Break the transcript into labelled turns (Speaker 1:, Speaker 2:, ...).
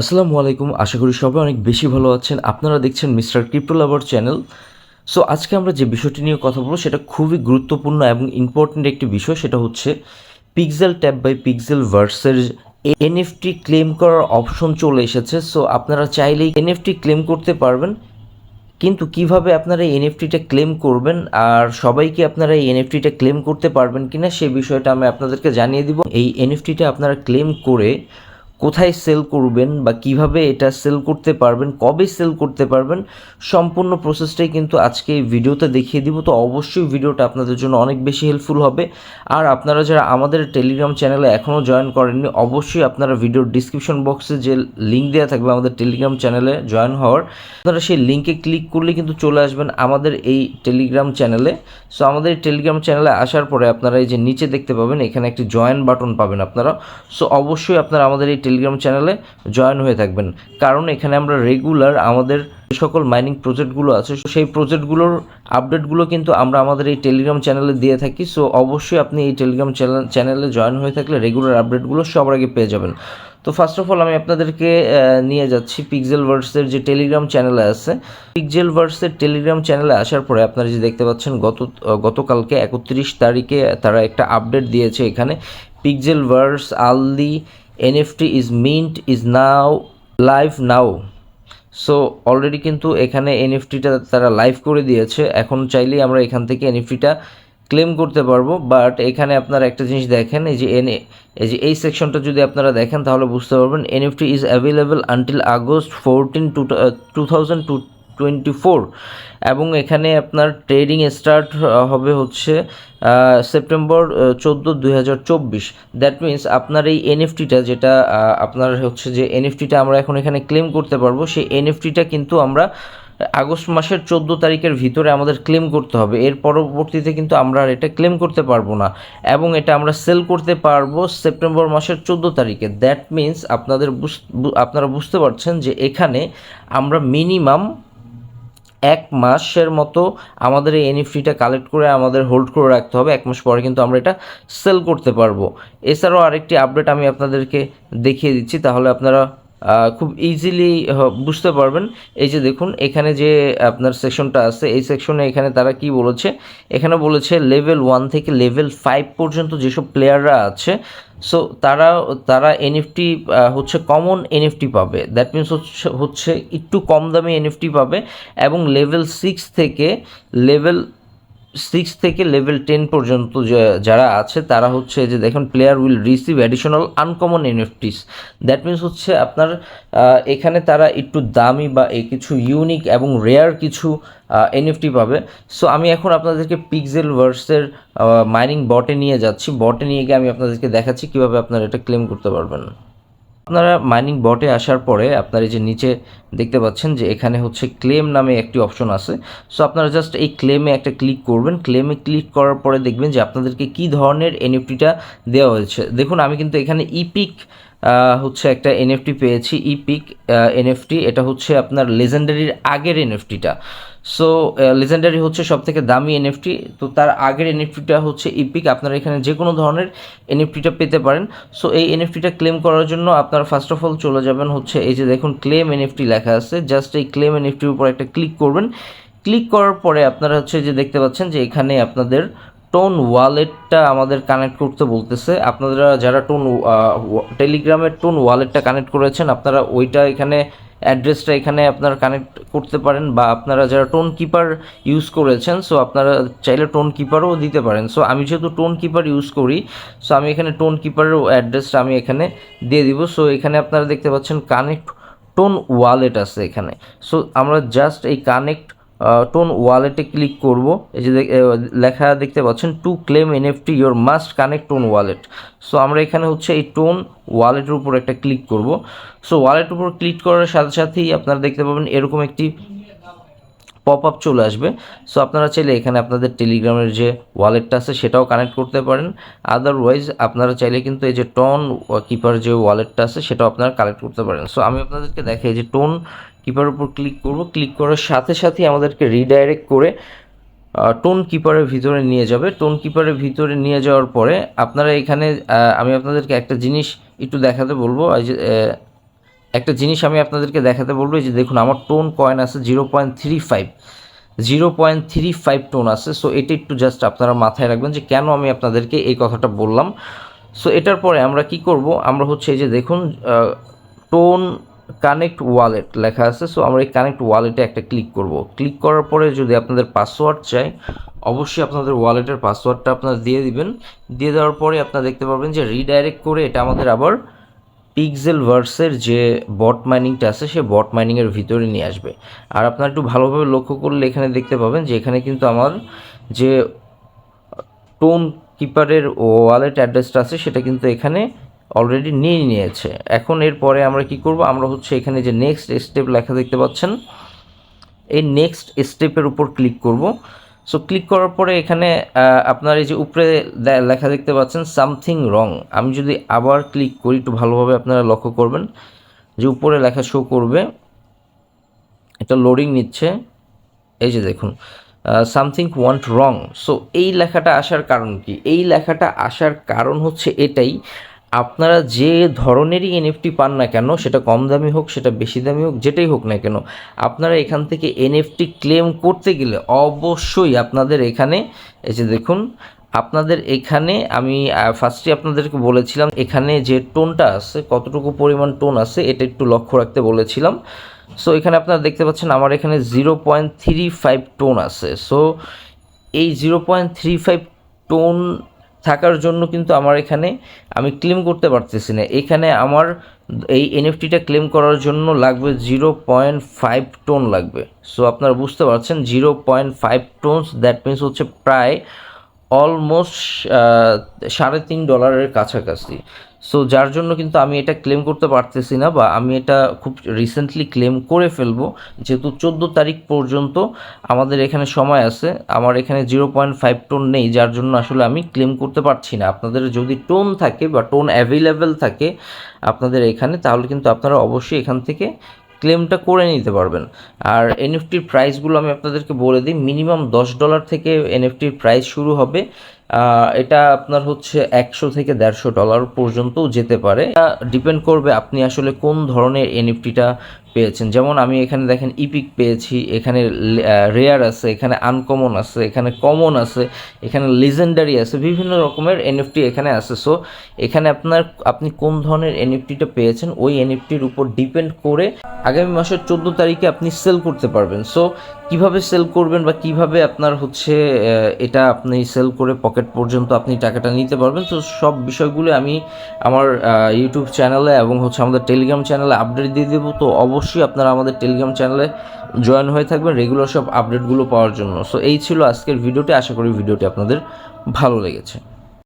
Speaker 1: আসসালামু আলাইকুম। আশা করি সবাই অনেক বেশি ভালো আছেন। আপনারা দেখছেন mister crypto lover channel. So, আজকে আমরা যে বিষয়টি নিয়ে কথা বলব, সেটা খুবই গুরুত্বপূর্ণ এবং ইম্পর্ট্যান্ট একটি বিষয়, সেটা হচ্ছে পিক্সেল ট্যাব বাই পিক্সেল ভার্সের এনএফটি ক্লেম করার অপশন চলে এসেছে। সো, আপনারা চাইলেই এনএফটি ক্লেম করতে পারবেন। কিন্তু কীভাবে আপনারা এই এনএফটিটা ক্লেম করবেন আর সবাইকে আপনারা এই এনএফটিটা ক্লেম করতে পারবেন কিনা সেই বিষয়টা আমি আপনাদেরকে জানিয়ে দিব। এই এনএফটিটা আপনারা ক্লেম করে কোথায় সেল করবেন বা কীভাবে এটা সেল করতে পারবেন, কবে সেল করতে পারবেন, সম্পূর্ণ প্রসেসটাই কিন্তু আজকে এই ভিডিওতে দেখিয়ে দিব। তো অবশ্যই ভিডিওটা আপনাদের জন্য অনেক বেশি হেল্পফুল হবে। আর আপনারা যারা আমাদের টেলিগ্রাম চ্যানেলে এখনও জয়েন করেননি, অবশ্যই আপনারা ভিডিওর ডিসক্রিপশন বক্সে যে লিঙ্ক দেওয়া থাকবে আমাদের টেলিগ্রাম চ্যানেলে জয়েন হওয়ার, আপনারা সেই লিঙ্কে ক্লিক করলে কিন্তু চলে আসবেন আমাদের এই টেলিগ্রাম চ্যানেলে সো আমাদের টেলিগ্রাম চ্যানেলে আসার পরে আপনারা এই যে নিচে দেখতে পাবেন, এখানে একটি জয়েন বাটন পাবেন আপনারা। সো অবশ্যই আপনারা আমাদের এই টেলিগ্রাম চ্যানেলে জয়েন হয়ে থাকবেন। কারণ এখানে আমরা রেগুলার আমাদের সকল মাইনিং প্রজেক্টগুলো আছে, সেই প্রজেক্টগুলোর আপডেটগুলো কিন্তু আমরা আমাদের এই টেলিগ্রাম চ্যানেলে দিয়ে থাকি। সো অবশ্যই আপনি এই টেলিগ্রাম চ্যানেল জয়েন হয়ে থাকলে রেগুলার আপডেটগুলো সবার আগে পেয়ে যাবেন। তো ফার্স্ট অফ অল আমি আপনাদেরকে নিয়ে যাচ্ছি পিক্সেল ভার্সের যে টেলিগ্রাম চ্যানেলে আছে। পিক্সেল ভার্সের টেলিগ্রাম চ্যানেলে আসার পরে আপনারা যে দেখতে পাচ্ছেন, গত, গতকালকে একত্রিশ তারিখে তারা একটা আপডেট দিয়েছে এখানে। Pixel verse Aldi NFT is mint is now live now so already কিন্তু এখানে এনএফটিটা তারা লাইভ করে দিয়েছে। এখন চাইলেই আমরা এখান থেকে এনএফটিটা ক্লেম করতে পারব। বাট এখানে আপনারা একটা জিনিস দেখেন, এই যে এন এই যে এই সেকশনটা যদি আপনারা দেখেন, তাহলে বুঝতে পারবেন NFT is available until August fourteen two two thousand two twenty four এবং এখানে আপনার ট্রেডিং স্টার্ট হবে হচ্ছে সেপ্টেম্বর চোদ্দ দুই হাজার চব্বিশ। দ্যাট মিন্স আপনার এই এনএফটিটা যেটা আপনার হচ্ছে যে এনএফটিটা আমরা এখন এখানে ক্লেম করতে পারব, সেই এনএফটিটা কিন্তু আমরা আগস্ট মাসের চোদ্দ তারিখের ভিতরে আমাদের ক্লেম করতে হবে। এর পরবর্তীতে কিন্তু আমরা আর এটা ক্লেম করতে পারব না এবং এটা আমরা সেল করতে পারব সেপ্টেম্বর মাসের চোদ্দ তারিখে। দ্যাট মিন্স আপনাদের আপনারা বুঝতে পারছেন যে এখানে আমরা মিনিমাম এক মাসের মতো আমাদের এই এনএফটিটা কালেক্ট করে আমাদের হোল্ড করে রাখতে হবে। এক মাস পরে কিন্তু আমরা এটা সেল করতে পারব। এছাড়াও আরেকটি আপডেট আমি আপনাদেরকে দেখিয়ে দিচ্ছি। তাহলে আপনারা খুব ইজিলি বুঝতে পারবেন। এই যে দেখুন, এখানে যে আপনার সেকশনটা আছে, এই সেকশনে এখানে তারা কি বলেছে? এখানে বলেছে লেভেল ওয়ান থেকে লেভেল ফাইভ পর্যন্ত যেসব প্লেয়াররা আছে সো তারা তারা এনএফটি হচ্ছে কমন এনএফটি পাবে। দ্যাট মিনস হচ্ছে হচ্ছে একটু কম দামে এনএফটি পাবে এবং লেভেল সিক্স থেকে লেভেল সিক্স থেকে লেভেল টেন পর্যন্ত যারা আছে, তারা হচ্ছে যে দেখুন player will receive additional uncommon NFTs that means হচ্ছে আপনার এখানে তারা একটু দামি বা কিছু ইউনিক এবং রেয়ার কিছু এনএফটি পাবে। সো আমি এখন আপনাদেরকে পিক্সেল ভার্সের মাইনিং বটে নিয়ে যাচ্ছি। বটে নিয়ে গিয়ে আমি আপনাদেরকে দেখাচ্ছি কীভাবে আপনারা এটা ক্লেম করতে পারবেন। আপনারা মাইনিং বটে আসার পরে আপনারা এই যে নিচে দেখতে পাচ্ছেন যে এখানে হচ্ছে ক্লেম নামে একটি অপশন আছে। সো আপনারা জাস্ট এই ক্লেমে একটা ক্লিক করবেন। ক্লেমে ক্লিক করার পরে দেখবেন যে আপনাদেরকে কী ধরনের এনএফটিটা দেওয়া হয়েছে। দেখুন, আমি কিন্তু এখানে ইপিক হচ্ছে একটা এনএফটি পেয়েছি ইপিক এনএফটি এটা হচ্ছে আপনার লেজেন্ডারির আগের এনএফটিটা সো লেজেন্ডারি হচ্ছে সব থেকে দামি এনএফটি তো তার আগের এনএফটিটা হচ্ছে ইপিক আপনারা এখানে যে কোনো ধরনের এনএফটিটা পেতে পারেন। সো এই এনএফটিটা ক্লেম করার জন্য আপনারা ফার্স্ট অফ অল চলে যাবেন হচ্ছে এই যে দেখুন ক্লেম এনএফটি লেখা আছে। জাস্ট এই ক্লেম এনএফটির উপর একটা ক্লিক করবেন। ক্লিক করার পরে আপনারা হচ্ছে যে দেখতে পাচ্ছেন যে এখানে আপনাদের টোন ওয়ালেটটা আমাদের কানেক্ট করতে বলতেছে। আপনারা যারা টোন টেলিগ্রামের টোন ওয়ালেটটা কানেক্ট করেছেন, আপনারা ওইটা এখানে অ্যাড্রেসটা এখানে আপনারা কানেক্ট করতে পারেন বা আপনারা যারা টোন কিপার ইউজ করেছেন সো আপনারা চাইলে টোন কিপারও দিতে পারেন। সো আমি যেহেতু টোন কিপার ইউজ করি সো আমি এখানে টোন কিপারের অ্যাড্রেসটা আমি এখানে দিয়ে দিব। সো এখানে আপনারা দেখতে পাচ্ছেন কানেক্ট টোন ওয়ালেট আছে এখানে। সো আমরা জাস্ট এই কানেক্ট টোন ওয়ালেটে ক্লিক করব। এই যে লেখা দেখতে পাচ্ছেন to claim NFT your must connect Ton wallet so আমরা এখানে হচ্ছে এই টোন ওয়ালেটের উপর একটা ক্লিক করব। সো ওয়ালেটের উপর ক্লিক করার সাথে সাথেই আপনারা দেখতে পাবেন এরকম একটি পপ আপ চলে আসবে। সো আপনারা চাইলে এখানে আপনাদের টেলিগ্রামের যে ওয়ালেটটা আছে, সেটাও কানেক্ট করতে পারেন। আদারওয়াইজ আপনারা চাইলে কিন্তু এই যে টন কিপার যে ওয়ালেটটা আছে, সেটাও আপনারা কালেক্ট করতে পারেন। সো আমি আপনাদেরকে দেখাই যে টোন কিপার উপর ক্লিক করব। ক্লিক করার সাথে সাথেই আমাদেরকে রিডাইরেক্ট করে টোন কিপারের ভিতরে নিয়ে যাবে। টোন কিপারের ভিতরে নিয়ে যাওয়ার পরে আপনারা এখানে আমি আপনাদেরকে একটা জিনিস একটু দেখাতে বলব। একটা জিনিস আমি আপনাদেরকে দেখাতে বলব। যে দেখুন, আমার টোন কয়েন আছে zero point three five zero point three five Ton আছে। সো এটা একটু জাস্ট আপনারা মাথায় রাখবেন যে কেন আমি আপনাদেরকে এই কথাটা বললাম। সো এটার পরে আমরা কি করব? আমরা হচ্ছে এই যে দেখুন টোন কানেক্ট ওয়ালেট লেখা আছে সো আমরা এই কানেক্ট ওয়ালেটে একটা ক্লিক করব। ক্লিক করার পরে যদি আপনাদের পাসওয়ার্ড চাই, অবশ্যই আপনাদের ওয়ালেটের পাসওয়ার্ডটা আপনারা দিয়ে দিবেন। দিয়ে দেওয়ার পরে আপনারা দেখতে পারবেন যে রিডাইরেক্ট করে এটা আমাদের আবার পিক্সেল ভার্সের যে বট মাইনিংটা আছে, সে বট মাইনিংয়ের ভিতরে নিয়ে আসবে। আর আপনারা একটু ভালোভাবে লক্ষ্য করলে এখানে দেখতে পাবেন যে এখানে কিন্তু আমার যে টোন কিপারের ওয়ালেট অ্যাড্রেসটা আছে, সেটা কিন্তু এখানে অলরেডি নিয়ে নিয়েছে। এখন এরপরে আমরা কি করব? আমরা হচ্ছে এখানে যে নেক্সট স্টেপ লেখা দেখতে পাচ্ছেন, এই নেক্সট স্টেপের উপর ক্লিক করব। সো ক্লিক করার পরে এখানে আপনার এই যে উপরে লেখা দেখতে পাচ্ছেন সামথিং রং আমি যদি আবার ক্লিক করি, একটু ভালোভাবে আপনারা লক্ষ্য করবেন যে উপরে লেখা শো করবে। এটা লোডিং নিচ্ছে। এই যে দেখুন সামথিং ওয়ান্ট রং সো এই লেখাটা আসার কারণ কি? এই লেখাটা আসার কারণ হচ্ছে এটাই আপনারা যে ধরনেরই এনএফটি পান না কেন, সেটা কম দামি হোক, সেটা বেশি দামি হোক, যেটাই হোক না কেন, আপনারা এখান থেকে এনএফটি ক্লেম করতে গেলে অবশ্যই আপনাদের এখানে, এই যে দেখুন, আপনাদের এখানে আমি ফার্স্টে আপনাদেরকে বলেছিলাম, এখানে যে টোনটা আছে, কতটুকু পরিমাণ টোন আছে, এটা একটু লক্ষ্য রাখতে বলেছিলাম। সো এখানে আপনারা দেখতে পাচ্ছেন, আমার এখানে zero point three five Ton আছে। সো এই zero point three five Ton থাকার জন্য কিন্তু আমার এখানে আমি ক্লেম করতে পারতেছি না। এখানে আমার এই এনএফটিটা ক্লেম করার জন্য লাগবে জিরো পয়েন্ট ফাইভ টোন লাগবে। সো আপনারা বুঝতে পারছেন zero point five Tons that means হচ্ছে প্রায় অলমোস্ট সাড়ে তিন ডলারের কাছাকাছি। সো যার জন্য কিন্তু আমি এটা ক্লেম করতে পারতেছি না বা আমি এটা খুব রিসেন্টলি ক্লেম করে ফেলব। যেহেতু চোদ্দ তারিখ পর্যন্ত আমাদের এখানে সময় আছে। আমার এখানে জিরো পয়েন্ট ফাইভ টোন নেই, যার জন্য আসলে আমি ক্লেম করতে পারছি না। আপনাদের যদি টোন থাকে বা টোন অ্যাভেলেবেল থাকে আপনাদের এখানে, তাহলে কিন্তু আপনারা অবশ্যই এখান থেকে ক্লেমটা করে নিতে পারবেন। আর এনএফটির প্রাইসগুলো আমি আপনাদেরকে বলে দিই মিনিমাম দশ ডলার থেকে এনএফটির প্রাইস শুরু হবে। এটা আপনার হচ্ছে একশো থেকে দেড়শো ডলার পর্যন্তও যেতে পারে। ডিপেন্ড করবে আপনি আসলে কোন ধরনের এনএফটিটা পেয়েছেন। যেমন আমি এখানে দেখেন ইপিক পেয়েছি, এখানে রেয়ার আছে, এখানে আনকমন আছে, এখানে কমন আছে, এখানে লিজেন্ডারি আছে, বিভিন্ন রকমের এনএফটি এখানে আছে। সো এখানে আপনার আপনি কোন ধরনের এনএফটিটা পেয়েছেন, ওই এনএফটির উপর ডিপেন্ড করে আগামী মাসের চোদ্দ তারিখে আপনি সেল করতে পারবেন। সো কীভাবে সেল করবেন বা কীভাবে আপনার হচ্ছে এটা আপনি সেল করে পকেট পর্যন্ত আপনি টাকাটা নিতে পারবেন, তো সব বিষয়গুলো আমি আমার ইউটিউব চ্যানেলে এবং হচ্ছে আমাদের টেলিগ্রাম চ্যানেলে আপডেট দিয়ে দেবো। তো অবশ্যই আপনারা আমাদের টেলিগ্রাম চ্যানেলে জয়েন হয়ে থাকবেন রেগুলার সব আপডেটগুলো পাওয়ার জন্য। সো এই ছিল আজকের ভিডিওটি। আশা করি ভিডিওটি আপনাদের ভালো লেগেছে।